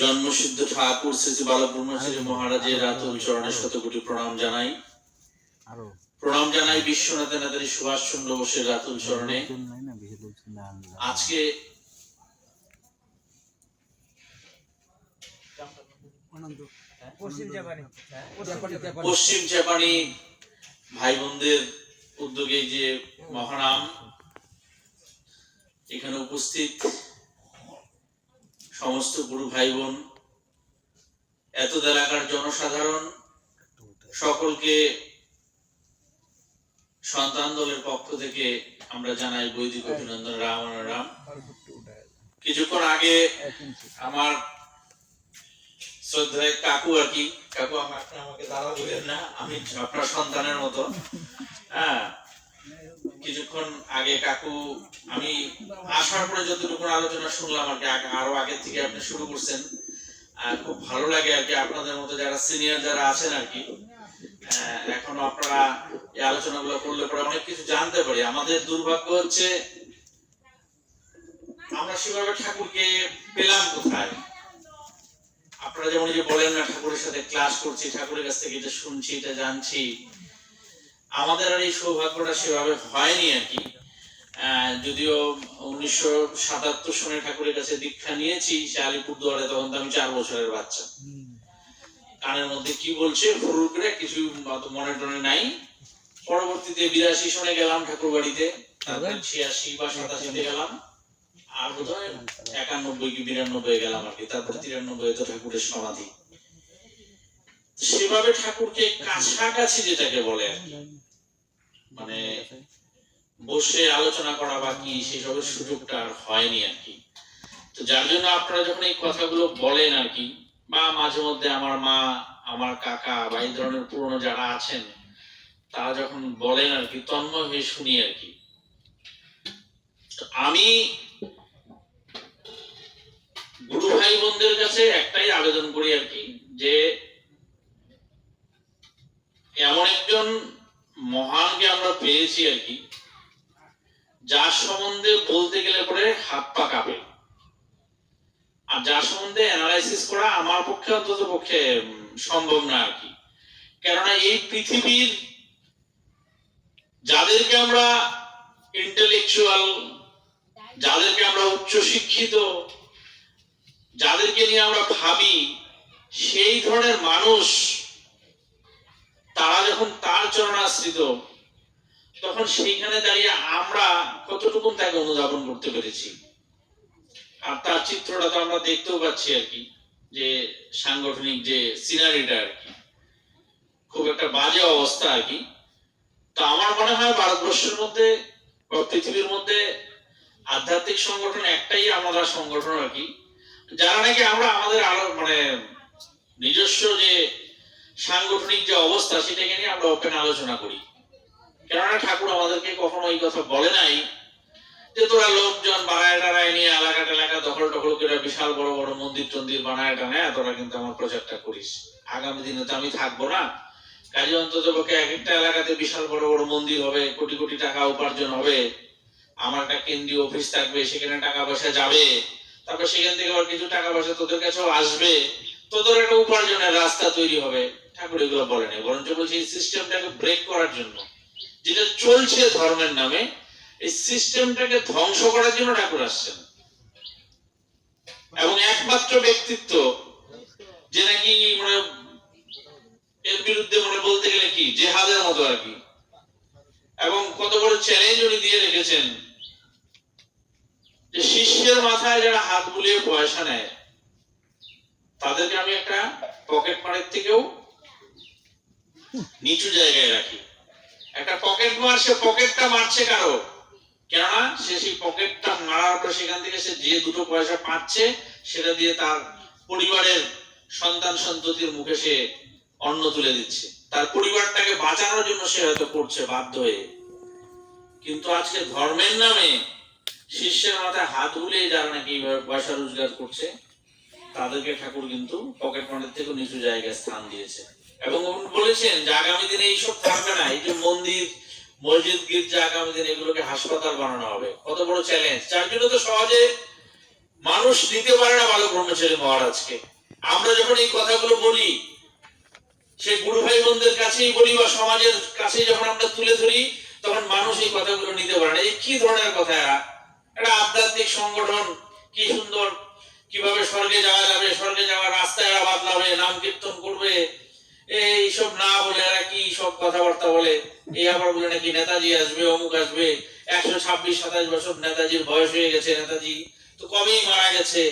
জন্মসিদ্ধ ঠাকুর শ্রী বালব্রহ্মচারী মহারাজের রাতুল চরণে শত কোটি প্রণাম জানাই। প্রণাম জানাই বিশ্বনাথ নেতারি সুভাষ চন্দ্র বোসের রাতুল চরণে লোকজন নাই না বেশি লোকজন না আনলাম। আজকে পশ্চিম জাপানি। ভাই বোনদের উদ্যোগে যে মহানাম এখানে উপস্থিত সমস্ত গুরু ভাই বোন এত এলাকার জনসাধারণ, সকলকে সন্তান দলের পক্ষ থেকে আমরা জানাই বৈদিক অভিনন্দন, রাম রাম কিছুক্ষণ আগে আমার শ্রদ্ধায় কাকু আর কি, কাকু, আপনি আমাকে দাদা বলেন না, আমি আপনার সন্তানের মতো। হ্যাঁ কিছুক্ষণ আগে কাকু, আমি আসার পরে যতটুকু আলোচনা শুনলাম আর কি আরও আগে থেকে আপনি শুরু করছেন আর খুব ভালো লাগে আর কি আপনাদের মতো যারা সিনিয়র যারা আছেন আর কি। এখন আপনারা এই আলোচনাগুলো করলে পরে অনেক কিছু জানতে পারি। আমাদের দুর্ভাগ্য হচ্ছে, আমরা সেভাবে ঠাকুরকে পেলাম কোথায়? আপনারা যেমন যে বলেন না, ঠাকুরের সাথে ক্লাস করছি, ঠাকুরের কাছ থেকে এটা শুনছি, এটা জানছি আমাদের আর এই সৌভাগ্যটা সেভাবে হয়নি আর কি। যদিও উনিশশো সাতাত্তর সনে ঠাকুরের কাছে দীক্ষা নিয়েছি সে আলিপুরদুয়ারে তখন তো আমি চার বছরের বাচ্চা। কানের মধ্যে কি বলছে? করে কিছু অত মনে টনে নাই। পরবর্তীতে বিরাশি সনে গেলাম ঠাকুর বাড়িতে তারপর? ছিয়াশি বা সাতাশিতে গেলাম। আর বোধহয় একানব্বই কি বিরানব্বই গেলাম আর কি তারপর তিরানব্বই তো ঠাকুরের সমাধি। সেভাবে ঠাকুরকে কাছাকাছি যেটাকে বলে আর কি, মানে বসে আলোচনা করা বা কি সেসবের সুযোগটা আর হয়নি আর কি। তো যার জন্য আপনারা যখন এই কথাগুলো বলেন আর কি, বা মাঝে মধ্যে আমার মা, আমার কাকা বা এই ধরনের পুরনো যারা আছেন, তারা যখন বলেন আর কি, তন্ময় হয়ে শুনি আর কি। আমি গুরু ভাই বোনদের কাছে একটাই আবেদন করি আর কি, যে এমন একজন মহানকে আমরা পেয়েছি আর কি। যার সম্বন্ধে বলতে গেলে পরে হাত পা কাঁপে। আর যার সম্বন্ধে অ্যানালাইসিস করা আমার পক্ষে অন্তত পক্ষে সম্ভব না আর কি। কেননা এই পৃথিবীর যাদেরকে আমরা ইন্টেলেকচুয়াল যাদেরকে আমরা উচ্চ শিক্ষিত, যাদেরকে নিয়ে আমরা ভাবি, সেই ধরনের মানুষ তারা যখন তার চরণাশ্রিত তখন সেইখানে দাঁড়িয়ে আমরা কতটুকু তাকে অনুধাবন করতে পেরেছি। আর তার চিত্রটা তো আমরা দেখতেও পাচ্ছি আর কি, যে সাংগঠনিক যে সিনারিটা আর কি। খুব একটা বাজে অবস্থা আর কি। তো আমার মনে হয় ভারতবর্ষের মধ্যে বা পৃথিবীর মধ্যে আধ্যাত্মিক সংগঠন একটাই আমরা সংগঠন আর কি। যারা নাকি আমরা আমাদের আরও মানে নিজস্ব যে সাংগঠনিক যে অবস্থা, সেটাকে নিয়ে আমরা ওপেন আলোচনা করি। কেননা ঠাকুর আমাদেরকে কখনো এই কথা বলে নাই যে তোরা লোকজন বানায় টানায় নিয়ে এলাকা টেলাকা দখল টখল করে বিশাল বড় বড় মন্দির টন্দির বানায় টানায় তোরা কিন্তু আমার প্রচারটা করিস। আগামী দিনে তো আমি থাকব না। কাজে অন্তত পক্ষে এক একটা এলাকাতে বিশাল বড় বড় মন্দির হবে, কোটি কোটি টাকা উপার্জন হবে। আমার একটা কেন্দ্রীয় অফিস থাকবে, সেখানে টাকা পয়সা যাবে। তারপর সেখান থেকে আবার কিছু টাকা পয়সা তোদের কাছেও আসবে। তোদের একটা উপার্জনের রাস্তা তৈরি হবে। ঠাকুর এগুলো বলেনি। বরঞ্চ বলছে এই সিস্টেমটাকে ব্রেক করার জন্য। যেটা চলছে ধর্মের নামে, এই সিস্টেমটাকে ধ্বংস করার জন্য ঠাকুর আসছেন। এবং একমাত্র ব্যক্তিত্ব, যে নাকি মানে এর বিরুদ্ধে মানে বলতে গেলে কি, জেহাদের মতো আর কি। এবং কত বড় চ্যালেঞ্জ উনি দিয়ে রেখেছেন। যে শিষ্যের মাথায় যারা হাত বুলিয়ে পয়সা নেয় তাদেরকে আমি একটা পকেট মারের থেকেও নিচু জায়গায় রাখি। একটা পকেট মার, সে পকেটটা মারছে কারও? কেননা সে সেই পকেটটা মারার পর সেখান থেকে সে যে দুটো পয়সা পাচ্ছে, সেটা দিয়ে তার পরিবারের সন্তান সন্ততির মুখে সে অন্ন তুলে দিচ্ছে। তার পরিবারটাকে বাঁচানোর জন্য সে হয়তো করছে বাধ্য হয়ে। কিন্তু আজকে ধর্মের নামে শিষ্যের মাথায় হাত বুলিয়ে যারা নাকি পয়সা রোজগার করছে তাদেরকে ঠাকুর কিন্তু পকেট মারের থেকে নিচু জায়গায় স্থান দিয়েছে। এবং বলেছেন যে আগামী দিনে এইসব থাকবে না, এই যে মন্দির, মসজিদ, গির্জা আগামী দিনে এগুলোকে হাসপাতাল বানানো হবে। কত বড় চ্যালেঞ্জ যার জন্য তো সহজে মানুষ নিতে পারে না বালক ব্রহ্মচারী মহারাজকে। আমরা যখন এই কথাগুলো বলি সেই গুরু ভাই বোনদের কাছেই বলি বা সমাজের কাছে যখন আমরা তুলে ধরি, তখন মানুষ এই কথাগুলো নিতে পারে না। এই কি ধরনের কথা? এরা একটা আধ্যাত্মিক সংগঠন, কি সুন্দর কীভাবে স্বর্গে যাওয়া যাবে স্বর্গে যাওয়ার রাস্তা এরা বাতলাবে নাম কীর্তন করবে? এইসব না বলে এরা কি সব কথাবার্তা বলে? এই আবার বলে নাকি নেতাজি আসবে, অমুক আসবে। একশো ছাব্বিশ, সাতাশ বছর নেতাজির বয়স হয়ে গেছে, নেতাজি। তো কবেই মারা গেছে?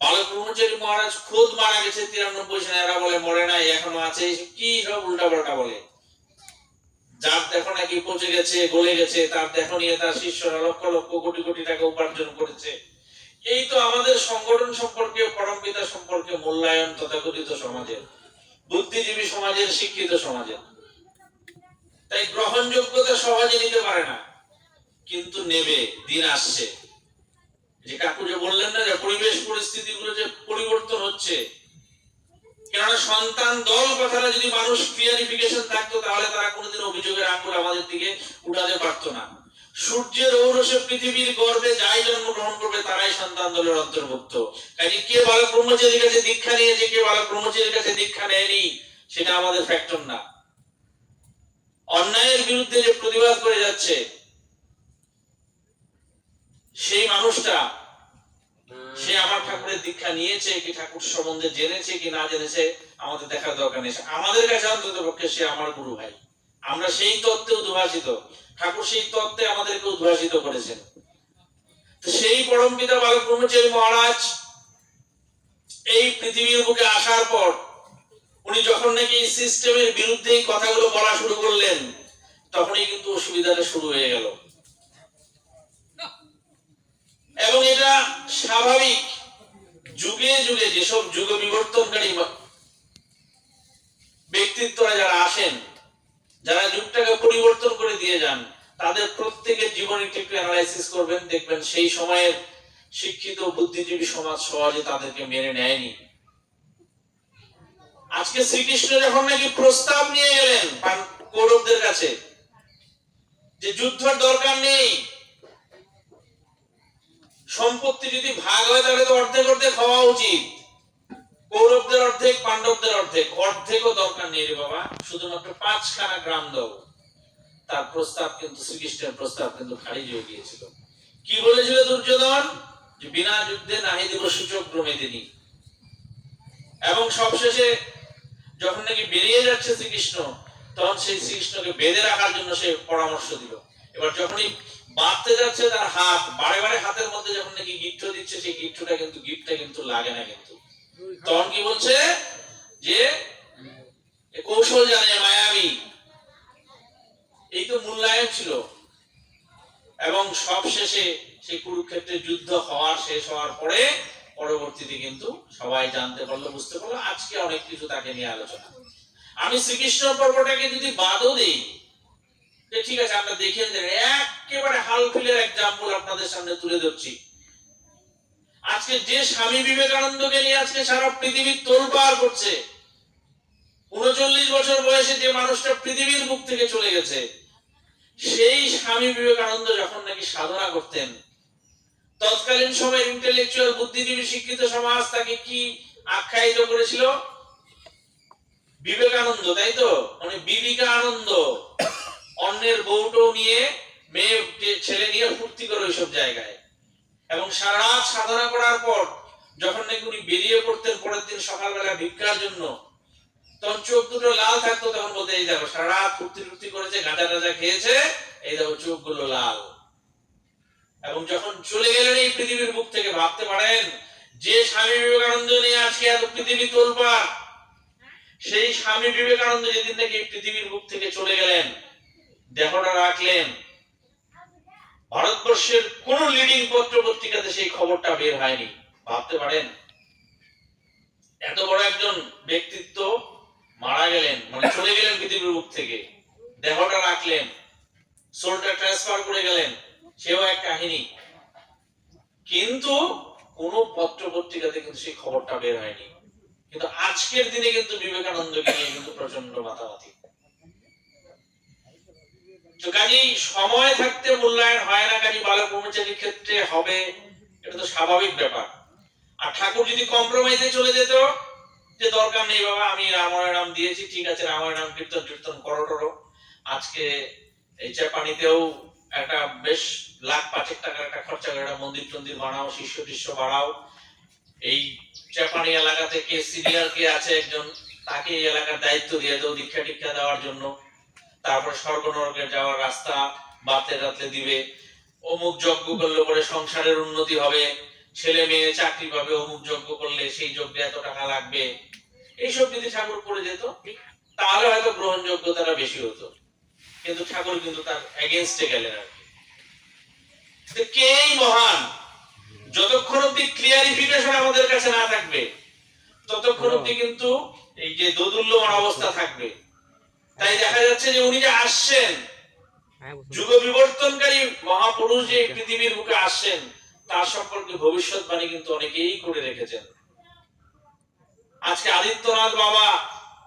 বালক ব্রহ্মচারী মহারাজ খোদ মারা গেছে, তিরানব্বই সালে। এরা বলে, মরে নাই, এখনও আছে। কি সব উল্টা পাল্টা বলে? যার দেখো নাকি পচে গেছে, গলে গেছে, তার দেখো নিয়ে তার শিষ্যরা লক্ষ লক্ষ কোটি কোটি টাকা উপার্জন করেছে। আমাদের সংগঠন সম্পর্কে, পরমপিতা সম্পর্কে, মূল্যায়ন তথাকথিত সমাজের, বুদ্ধিজীবী সমাজের, শিক্ষিত সমাজের। তাই গ্রহণযোগ্যতা সহজে নিতে পারে না, কিন্তু নেবে, দিন আসছে। যে কাকু যে বললেন না যে পরিবেশ পরিস্থিতিগুলো যে পরিবর্তন হচ্ছে, কেননা সন্তান দল কথাটা যদি মানুষ ক্লিয়ারিফিকেশন থাকতো, তাহলে তারা কোনোদিন অভিযোগের আঙ্গুল আমাদের দিকে উঠাতে পারতো না। সূর্যের ঔরসে পৃথিবীর গর্ভে যাই জন্মগ্রহণ করবে, তারাই সন্তান দলের অন্তর্ভুক্ত। কাজে কে বালক ব্রহ্মচারীর কাছে দীক্ষা নিয়েছে, কে বালক ব্রহ্মচারীর কাছে দীক্ষা নেয়নি, সেটা আমাদের ফ্যাক্টর না। অন্যায়ের বিরুদ্ধে যে প্রতিবাদ করে যাচ্ছে, সেই মানুষটা, সে আমার ঠাকুরের দীক্ষা নিয়েছে, কি ঠাকুর সম্বন্ধে জেনেছে, কি না জেনেছে, আমাদের দেখার দরকার নেই। আমাদের কাছে অন্তত পক্ষে সে আমার গুরু ভাই। আমরা সেই তত্ত্বে উদ্ভাসিত ঠাকুর সেই তত্ত্বে আমাদেরকে উদ্ভাসিত করেছেন। সেই পরম পিতা বালক ব্রহ্মচারী মহারাজ এই পৃথিবীর বুকে আসার পর, উনি যখন নাকি এই সিস্টেমের বিরুদ্ধে কথাগুলো বলা শুরু করলেন, তখনই কিন্তু অসুবিধাটা শুরু হয়ে গেল। এবং এটা স্বাভাবিক। যুগে যুগে যেসব যুগ বিবর্তনকারী ব্যক্তিত্বরা যারা আসেন যারা যুগটাকে পরিবর্তন করে দিয়ে যান, তাদের প্রত্যেকের জীবনীকে একটু অ্যানালাইসিস করবেন, দেখবেন সেই সময়ের শিক্ষিত বুদ্ধিজীবী সমাজ সহজে তাদেরকে মেনে নেয়নি। আজকে শ্রীকৃষ্ণ যখন নাকি প্রস্তাব নিয়ে গেলেন কৌরবদের কাছে, যে যুদ্ধের দরকার নেই, সম্পত্তি যদি ভাগ হয় তাহলে তো অর্ধেক অর্ধেক হওয়া উচিত। কৌরবদের অর্ধেক, পাণ্ডবদের অর্ধেক। অর্ধেকও দরকার নেই রে বাবা। শুধুমাত্র পাঁচখানা গ্রাম দাও। তার প্রস্তাব কিন্তু, শ্রীকৃষ্ণের প্রস্তাব কিন্তু খারিজ হয়ে গিয়েছিল। কি বলেছিল দুর্যোধন? যে বিনা যুদ্ধে নাহি দেব সূচক ভ্রমে তিনি। এবং সবশেষে যখন নাকি বেরিয়ে যাচ্ছে শ্রীকৃষ্ণ, তখন সেই শ্রীকৃষ্ণকে বেঁধে রাখার জন্য সে পরামর্শ দিল। এবার যখনই বাঁধতে যাচ্ছে তার হাত, বারে বারে হাতের মধ্যে যখন নাকি গিফট দিচ্ছে, সেই গিট্টটা কিন্তু গিফটটা কিন্তু লাগে না কিন্তু। তখন কি বলছে? যে কৌশল জানে মায়াবী এই তো মূল্যায়ন ছিল। এবং সব শেষে সেই কুরুক্ষেত্রের যুদ্ধ হওয়ার, শেষ হওয়ার পরে পরবর্তীতে কিন্তু সবাই জানতে পারল, বুঝতে পারল, আজকে অনেক কিছু তাকে নিয়ে আলোচনা। আমি শ্রীকৃষ্ণ পর্বটাকে যদি বাদও দিই ঠিক আছে, আমরা দেখে। একেবারে হাল ফিলের এক্সাম্পল আপনাদের সামনে তুলে ধরছি। আজকে যে স্বামী বিবেকানন্দকে নিয়ে আজকে সারা পৃথিবী তোলপাড় করছে, উনচল্লিশ বছর বয়সে যে মানুষটা পৃথিবীর বুক থেকে চলে গেছে, সেই স্বামী বিবেকানন্দ যখন নাকি সাধনা করতেন, তৎকালীন সময় ইন্টেলেকচুয়াল বুদ্ধিজীবী শিক্ষিত সমাজ তাকে কি আখ্যায়িত করেছিল? বিবেকানন্দ, তাই তো? মানে বিবিকা আনন্দ অন্যের বউটো নিয়ে, মেয়ে, ছেলে নিয়ে ফুর্তি করে ওইসব জায়গায়। এবং সারা রাত সাধনা করার পর যখন নাকি উনি বেরিয়ে পড়তেন পরের দিন সকালবেলা ভিক্ষার জন্য, তখন চোখ দুটো লাল থাকতো, তখন বলতে, এই দেখো, সারা রাত ফুর্তি ফুর্তি করেছে, গাঁজা টাজা খেয়েছে, এই দেখো চোখগুলো লাল। এবং যখন চলে গেলেন এই পৃথিবীর বুক থেকে, ভাবতে পারেন, যে স্বামী বিবেকানন্দ নিয়ে আজকে এত পৃথিবী তোলপা সেই স্বামী বিবেকানন্দ যেদিন নাকি পৃথিবীর বুক থেকে চলে গেলেন, দেহটা রাখলেন ভারতবর্ষের কোন লিডিং পত্র পত্রিকাতে সেই খবরটা বের হয়নি। ভাবতে পারেন? এত বড় একজন ব্যক্তিত্ব মারা গেলেন মানে চলে গেলেন পৃথিবীর বুক থেকে। দেহটা রাখলেন সোলটা ট্রান্সফার করে গেলেন, সেও এক কাহিনী। কিন্তু কোন পত্র পত্রিকাতে কিন্তু সেই খবরটা বের হয়নি। কিন্তু আজকের দিনে কিন্তু বিবেকানন্দকে নিয়ে কিন্তু প্রচণ্ড মাতামাতি। তো কাজেই সময় থাকতে মূল্যায়ন হয় না কাজী বালক ব্রহ্মচারীর ক্ষেত্রে হবে, এটা তো স্বাভাবিক ব্যাপার। আর ঠাকুর যদি কম্প্রোমাইজে চলে যেত, যে দরকার নেই বাবা, আমি রামায়ণ নাম দিয়েছি, ঠিক আছে রামায়ণ নাম কীর্তন কীর্তন করো টরো। আজকে এই চাপানিতেও একটা বেশ লাখ পাঁচেক টাকার একটা খরচা করে মন্দির টন্দির বানাও, শিষ্য টিষ্য বাড়াও। এই চাপানি এলাকাতে কে সিনিয়র কে আছে একজন, তাকে এই এলাকার দায়িত্ব দিয়ে দাও দীক্ষা টিক্ষা দেওয়ার জন্য। তারপর স্বর্গ নরকে যাওয়ার রাস্তা বাতে রাতে দিবে। অমুক যজ্ঞ করলে পরে সংসারের উন্নতি হবে। ছেলে মেয়ে চাকরি পাবে, অমুক যজ্ঞ করলে সেই যজ্ঞে এত টাকা লাগবে। এইসব যদি ঠাকুর করে যেত, তাহলে হয়তো গ্রহণযোগ্যতাটা বেশি হতো। কিন্তু ঠাকুর কিন্তু তার এগেনস্টে গেলেন আর কি। কেই মহান? যতক্ষণ অব্দি ক্লিয়ারিফিকেশন আমাদের কাছে না থাকবে, ততক্ষণ অব্দি কিন্তু এই যে দোদুল্যমান অবস্থা থাকবে। তাই দেখা যাচ্ছে যে উনি যে আসছেন যুগ বিবর্তনকারী মহাপুরুষ যে পৃথিবীর বুকে আসছেন তার সম্পর্কে ভবিষ্যৎবাণী কিন্তু অনেকেই করে রেখেছেন। আজকে আদিত্যনাথ বাবা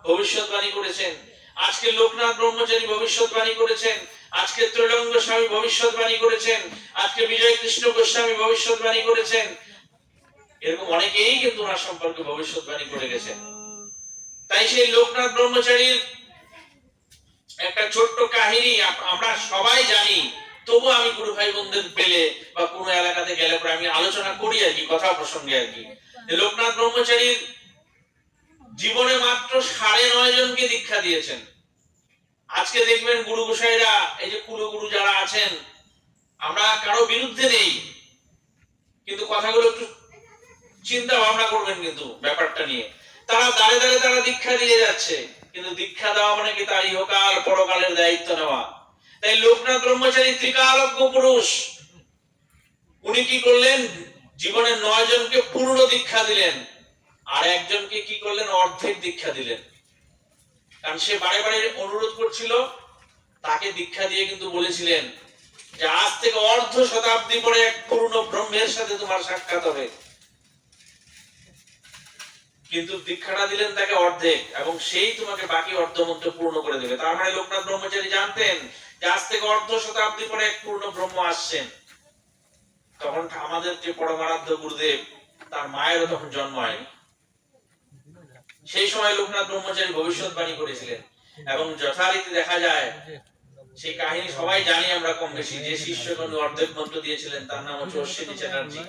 ভবিষ্যৎবাণী করেছেন আজকে লোকনাথ ব্রহ্মচারী ভবিষ্যৎবাণী করেছেন আজকে ত্রৈলঙ্গ স্বামী ভবিষ্যৎবাণী করেছেন আজকে বিজয় কৃষ্ণ গোস্বামী ভবিষ্যৎবাণী করেছেন। এরকম অনেকেই কিন্তু ওনার সম্পর্কে ভবিষ্যৎবাণী করে গেছেন। তাই সেই লোকনাথ ব্রহ্মচারীর একটা ছোট্ট কাহিনী আমরা সবাই জানি তবু আমি গুরু ভাই বোনদের পেলে বা কোনো এলাকাতে গেলে পরে আমি আলোচনা করি আর কি, কথা প্রসঙ্গে আর কি। লোকনাথ ব্রহ্মচারীর জীবনে মাত্র সাড়ে নয় জনকে দীক্ষা দিয়েছেন। আজকে দেখবেন গুরু গোসাইরা, এই যে কুলু গুরু যারা আছেন, আমরা কারও বিরুদ্ধে নেই। কিন্তু কথাগুলো একটু চিন্তা ভাবনা করবেন কিন্তু ব্যাপারটা নিয়ে। তারা দাঁড়ে দাঁড়ে তারা দীক্ষা দিয়ে যাচ্ছে। কিন্তু দীক্ষা দেওয়া মানে কি? তার ইহকাল, পরকালের দায়িত্ব নেওয়া। তাই লোকনাথ ব্রহ্মচারী ত্রিকালজ্ঞ পুরুষ, উনি কি করলেন? জীবনের নয় জনকে পূর্ণ দীক্ষা দিলেন। আর একজনকে কি করলেন? অর্ধেক দীক্ষা দিলেন। কারণ সে বারে বারে অনুরোধ করছিল, তাকে দীক্ষা দিয়ে কিন্তু বলেছিলেন যে আজ থেকে অর্ধ শতাব্দী পরে এক পূর্ণ ব্রহ্মের সাথে তোমার সাক্ষাৎ হবে। কিন্তু দীক্ষাটা দিলেন তাকে অর্ধেক এবং সেই তোমাকে বাকি অর্ধ মধ্যে পূর্ণ করে দেবে। তার মানে লোকনাথ ব্রহ্মচারী জানতেন যে আজ থেকে অর্ধ শতাব্দী পরে এক পূর্ণ ব্রহ্ম আসছেন। তখন আমাদের যে পরমারাধ্য গুরুদেব, তার মায়েরও তখন জন্ম হয়নি সেই সময় লোকনাথ ব্রহ্মচারী ভবিষ্যৎবাণী করেছিলেন এবং যথারীতি দেখা যায়, সেই কাহিনী সবাই জানি আমরা কম বেশি। যে শিষ্যগণ অর্ধেক মন্ত্র দিয়েছিলেন, তার নাম হচ্ছে অশ্বিনী চ্যাটার্জি।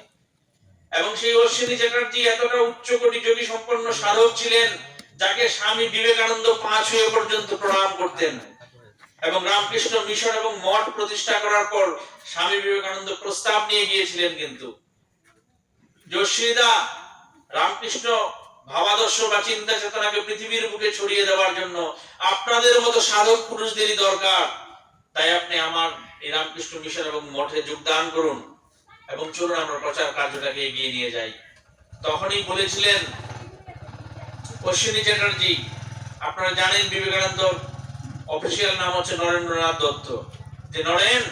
এবং সেই অশ্বিনী চ্যাটার্জি এতটা উচ্চ কোটি যোগী সম্পন্ন সাধক ছিলেন, যাকে স্বামী বিবেকানন্দ পাঁচ হয়ে পর্যন্ত প্রণাম করতেন। এবং রামকৃষ্ণ মিশন এবং মঠ প্রতিষ্ঠা করার পর স্বামী বিবেকানন্দ প্রস্তাব নিয়ে গিয়েছিলেন কিন্তু। যোশীদা, রামকৃষ্ণ ভাবাদর্শ বা চিন্তা চেতনাকে পৃথিবীর বুকে ছড়িয়ে দেওয়ার জন্য আপনাদের মতো সাধক পুরুষদেরই দরকার। তাই আপনি আমার এই রামকৃষ্ণ মিশন এবং মঠে যোগদান করুন। এবং চলুন আমরা প্রচার কার্যটাকে এগিয়ে নিয়ে যাই। তখনই বলেছিলেন, অশ্বিনী চ্যাটার্জি, আপনারা জানেন বিবেকানন্দ অফিসিয়াল নাম হচ্ছে নরেন্দ্রনাথ দত্ত। যে নরেন,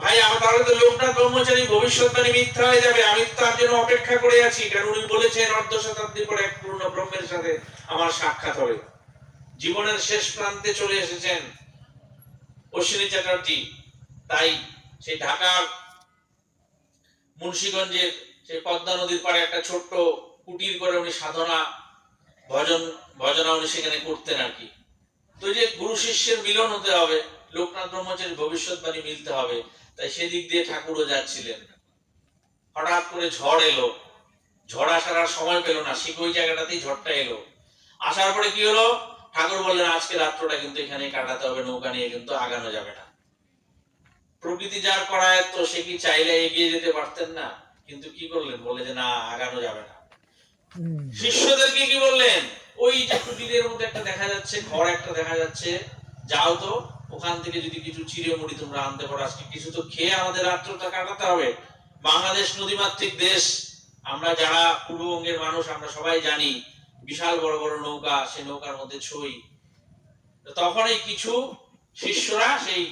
ভাই, আমার তাহলে তো লোকনাথ ব্রহ্মচারী ভবিষ্যৎবাণী মিথ্যা হয়ে যাবে। আমি তার জন্য অপেক্ষা করে আছি, কারণ উনি বলেছেন অর্ধ শতাব্দী পরে এক পূর্ণ ব্রহ্মের সাথে আমার সাক্ষাৎ হবে। জীবনের শেষ প্রান্তে চলে এসেছেন অশ্বিনী চ্যাটার্জি। তাই সেই ঢাকার মুন্সিগঞ্জের সেই পদ্মা নদীর পাড়ে একটা ছোট্ট কুটির করে উনি সাধনা, ভজন, ভজনা উনি সেখানে করতেন আর কি। তো যে গুরু শিষ্যের মিলন হতে হবে, লোকনাথ ব্রহ্মচারীর ভবিষ্যৎবাণী মিলতে হবে, তাই সেদিক দিয়ে ঠাকুরও যাচ্ছিলেন। হঠাৎ করে ঝড় এলো, ঝড় আসার আর সময় পেল না, ঠিক ওই জায়গাটাতেই ঝড়টা এলো। আসার পরে কি হলো? ঠাকুর বললেন, আজকে রাত্রটা কিন্তু এখানে কাটাতে হবে, নৌকা নিয়ে কিন্তু আগানো যাবে না। প্রকৃতি যার করায় তো সে কি চাইলে এগিয়ে যেতে পারতেন না? কিন্তু কি করলেন? বলে যে না আগানো যাবে না। শিষ্যদেরকে কি বললেন? ওই যে কুটিরের মধ্যে একটা দেখা যাচ্ছে ঘর একটা দেখা যাচ্ছে। যাও তো ওখান থেকে যদি কিছু চিড়ে মুড়ি তোমরা আনতে পারো আজকে কিছু তো খেয়ে আমাদের রাত্রটা কাটাতে হবে। বাংলাদেশ নদীমাতৃক দেশ আমরা যারা পূর্ববঙ্গের মানুষ আমরা সবাই জানি বিশাল বড় বড় নৌকা সে নৌকার মধ্যে ছই। তখন এই কিছু শিষ্যরা সেই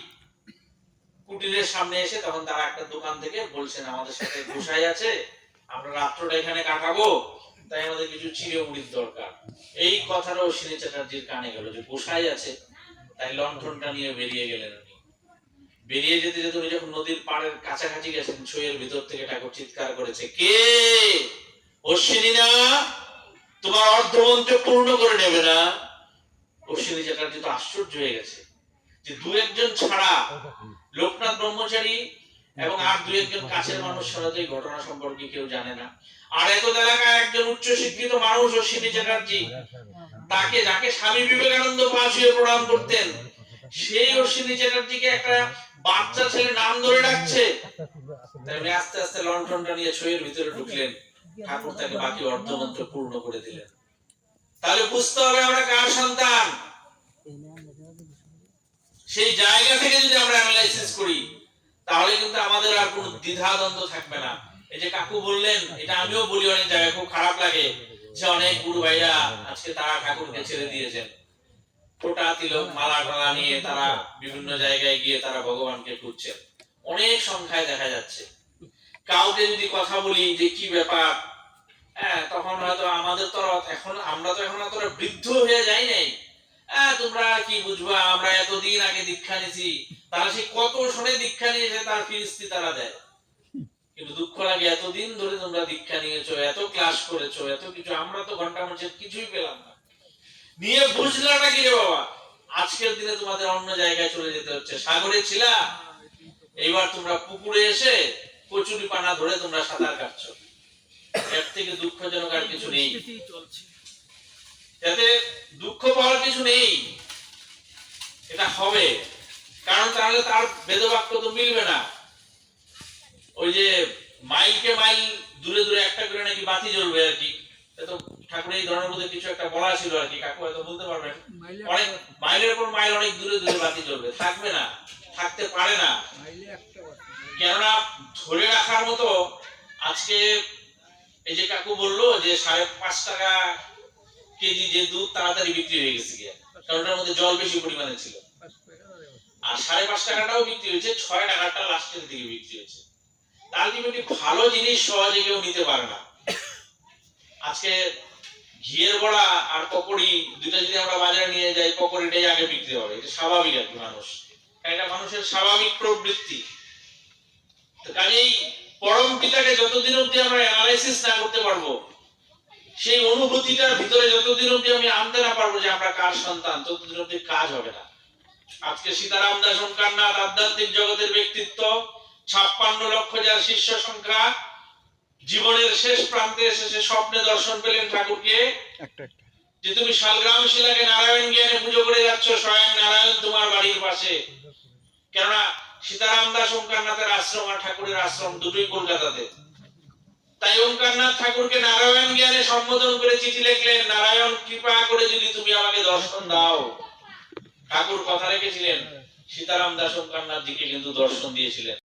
কুটিরের সামনে এসে তখন তারা একটা দোকান থেকে বলছেন, আমাদের সাথে গোসাই আছে, আমরা রাত্রটা এখানে কাটাবো, তাই আমাদের কিছু চিড়ে মুড়ির দরকার। এই কথাটাও শ্রী চ্যাটার্জির কানে গেল যে গোসাই আছে, তাই লণ্ঠনটা নিয়ে বেরিয়ে গেলেন উনি। বেরিয়ে যেতে যেতে উনি যখন নদীর পাড়ের কাছাকাছি গেছেন, ছইয়ের ভিতর থেকে ঠাকুর চিৎকার করেছে, কে? অশ্বিনী না তোমার অর্ধমন্ত্র পূর্ণ করে নেবে না? অশ্বিনী চ্যাটার্জি তো আশ্চর্য হয়ে গেছে যে দু একজন ছাড়া লোকনাথ ব্রহ্মচারী এবং আর দু একজন কাছের মানুষ ছাড়া এই ঘটনা সম্পর্কে কেউ জানে না। আর এত এলাকায় একজন উচ্চ শিক্ষিত মানুষ অশ্বিনী চ্যাটার্জি তাকে যাকে স্বামী বিবেকানন্দ পাশ হয়ে প্রণাম করতেন সেই অশ্বিনী চ্যাটার্জিকে একটা বাচ্চা ছেলে নাম ধরে ডাকছে। তাই আস্তে আস্তে লন্ঠনটা নিয়ে ছইয়ের ভিতরে ঢুকলেন। ঠাকুর তাকে বাকি অর্ধমন্ত্র পূর্ণ করে দিলেন। তাহলে বুঝতে হবে আমরা কার সন্তান। সেই জায়গা থেকে যদি আমরা অ্যানালাইসিস করি, তাহলে কিন্তু আমাদের আর কোনো দ্বিধাদ্বন্দ্ব থাকবে না। এই যে কাকু বললেন, এটা আমিও বলি অনেক জায়গায়, খুব খারাপ লাগে যে অনেক গুরু ভাইরা আজকে তারা ঠাকুরকে ছেড়ে দিয়েছেন। ফোটা তিলক, মালা টালা নিয়ে তারা বিভিন্ন জায়গায় গিয়ে তারা ভগবানকে খুঁজছেন। অনেক সংখ্যায় দেখা যাচ্ছে। কাউকে যদি কথা বলি যে কি ব্যাপার হ্যাঁ তখন হয়তো আমাদের তো এখন আমরা তো এখন অতটা বৃদ্ধ হয়ে যাই নাই। তোমরা কি বুঝবা, আমরা এতদিন আগে দীক্ষা নিছি। তারা সে কত শোনে দীক্ষা নিয়েছে তার ফিরিস্তি তারা দেয়। কিন্তু দুঃখ লাগে, এতদিন ধরে তোমরা দীক্ষা নিয়েছো, এত ক্লাস করেছ, এত কিছু, আমরা তো ঘণ্টা মানুষের কিছুই পেলাম না। নিয়ে বুঝলা না কি রে বাবা? আজকের দিনে তোমাদের অন্য জায়গায় চলে যেতে হচ্ছে। সাগরে ছিলা? এইবার তোমরা পুকুরে এসে কচুরি পানা ধরে তোমরা সাঁতার কাটছো। এর থেকে দুঃখজনক আর কিছু নেই। যাতে দুঃখ পাওয়ার কিছু নেই এটা হবে। কারণ তাহলে তার বেদবাক্য তো মিলবে না। ওই যে মাইলকে মাইল দূরে দূরে একটা করে নাকি বাতি জ্বলবে আর কি। তো ঠাকুর এই ধরনের মধ্যে কিছু একটা বলা ছিল আর কি কাকু হয়তো বলতে পারবেন অনেক মাইলের পর মাইল অনেক দূরে দূরে বাতি জ্বলবে থাকবে না থাকতে পারে না। কেননা ধরে রাখার মতো আজকে এই যে কাকু বলল যে সাড়ে পাঁচ টাকা কেজি যে দুধ তাড়াতাড়ি বিক্রি হয়ে গেছে গিয়া। কারণ ওটার মধ্যে জল বেশি পরিমাণে ছিল। আর সাড়ে পাঁচ টাকাটাও বিক্রি হয়েছে, ছয় টাকাটা লাস্টের দিকে বিক্রি হয়েছে। আলটিমেটলি ভালো জিনিস সহজে কেউ নিতে পারে না। আজকে ঘিয়ের বড়া আর পকোড়ি দুটা যদি আমরা বাজারে নিয়ে যাই, পকোড়িটাই আগে বিক্রি হবে। এটা স্বাভাবিক আর মানুষ। এটা মানুষের স্বাভাবিক প্রবৃত্তি। কাজেই পরম পিতাকে যতদিন অব্দি আমরা অ্যানালাইসিস না করতে পারব সেই অনুভূতিটার ভিতরে যতদিন অব্দি আমি আনতে না পারব যে আমরা কার সন্তান ততদিন অব্দি কাজ হবে না। আজকে সীতারাম দাস ওমকারনাথ আধ্যাত্মিক জগতের ব্যক্তিত্ব ছাপ্পান্ন লক্ষ যার শিষ্য সংখ্যা জীবনের শেষ প্রান্তে এসে সে স্বপ্নে দর্শন পেলেন ঠাকুরকে। যে তুমি শালগ্রাম শিলাকে নারায়ণ জ্ঞানে পুজো করে যাচ্ছ স্বয়ং নারায়ণ তোমার বাড়ির পাশে। কেননা সীতারাম দাস ওমকারনাথের আশ্রম আর ঠাকুরের আশ্রম দুটোই কলকাতাতে। তাই ওমকারনাথ ঠাকুরকে নারায়ণ জ্ঞানে সম্বোধন করে চিঠি লিখলেন, নারায়ণ, কৃপা করে যদি তুমি আমাকে দর্শন দাও। ঠাকুর কথা রেখেছিলেন, সীতারাম দাস ওমকারনাথ জিকে কিন্তু দর্শন দিয়েছিলেন।